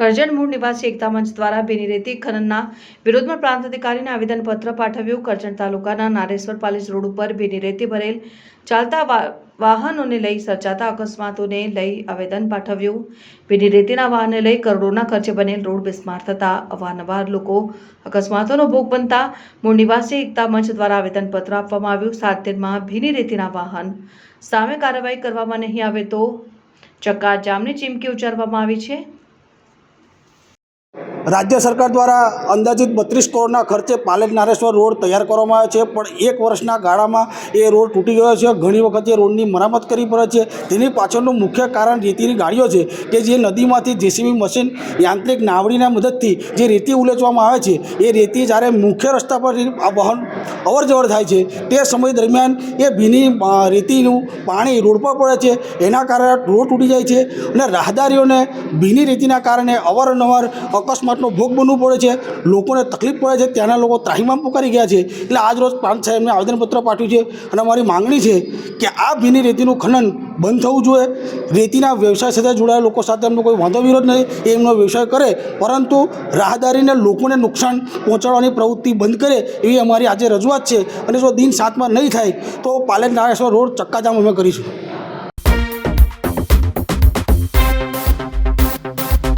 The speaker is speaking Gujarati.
કરજણ મૂળ નિવાસી એકતા મંચ દ્વારા ભીની રેતી ખનનના વિરોધમાં પ્રાંત અધિકારીને આવેદનપત્ર પાઠવ્યું. કરજણ તાલુકાના નારેશ્વર પાલેજ રોડ ઉપર ભીની રેતી ભરેલ ચાલતા વાહનોને લઈ સર્જાતા અકસ્માતોને લઈ આવેદન પાઠવ્યું. ભીની રેતીના વાહનને લઈ કરોડોના ખર્ચે બનેલ રોડ બિસ્માર થતા અવારનવાર લોકો અકસ્માતોનો ભોગ બનતા મૂળ નિવાસી એકતા મંચ દ્વારા આવેદનપત્ર આપવામાં આવ્યું. સાત દિનમાં ભીની રેતીના વાહન સામે કાર્યવાહી કરવામાં નહીં આવે તો ચક્કા જામની ચીમકી ઉચ્ચારવામાં આવી છે. રાજ્ય સરકાર દ્વારા અંદાજિત બત્રીસ કરોડના ખર્ચે પાલેજ નારેશ્વર રોડ તૈયાર કરવામાં આવ્યો છે, પણ એક વર્ષના ગાળામાં એ રોડ તૂટી ગયો છે. ઘણી વખત એ રોડની મરામત કરવી પડે છે. તેની પાછળનું મુખ્ય કારણ રેતીની ગાડીઓ છે કે જે નદીમાંથી જેસીબી મશીન યાંત્રિક નાવડીના મદદથી જે રેતી ઉલેચવામાં આવે છે, એ રેતી જ્યારે મુખ્ય રસ્તા પર વાહન અવર જવર થાય છે. તે સમય દરમિયાન એ ભીની રેતીનું પાણી રોડ પર પડે છે. એના કારણે રોડ તૂટી જાય છે અને રાહદારીઓને ભીની રેતીના કારણે અવારનવાર અકસ્માતનો ભોગ બનવું પડે છે. લોકોને તકલીફ પડે છે. ત્યાંના લોકો ત્રાહીમામ પુકારી ગયા છે. એટલે આજ રોજ પ્રાંત સાહેબને આવેદનપત્ર પાઠવ્યું છે. અને અમારી માંગણી છે કે આ ભીની રેતીનું ખનન બંધ થવું જોઈએ. રેતીના વ્યવસાય સાથે જોડાયેલા લોકો સાથે એમનો કોઈ વાંધો વિરોધ નહીં. એમનો વ્યવસાય કરે. પરંતુ રાહદારીને લોકોને નુકસાન પહોંચાડવાની પ્રવૃત્તિ બંધ કરે એવી અમારી આજે રજૂઆત છે. અને જો દિન સાતમાં નહીં થાય, તો પાલેજ નાગેશ્વર રોડ ચક્કાજામ અમે કરીશું.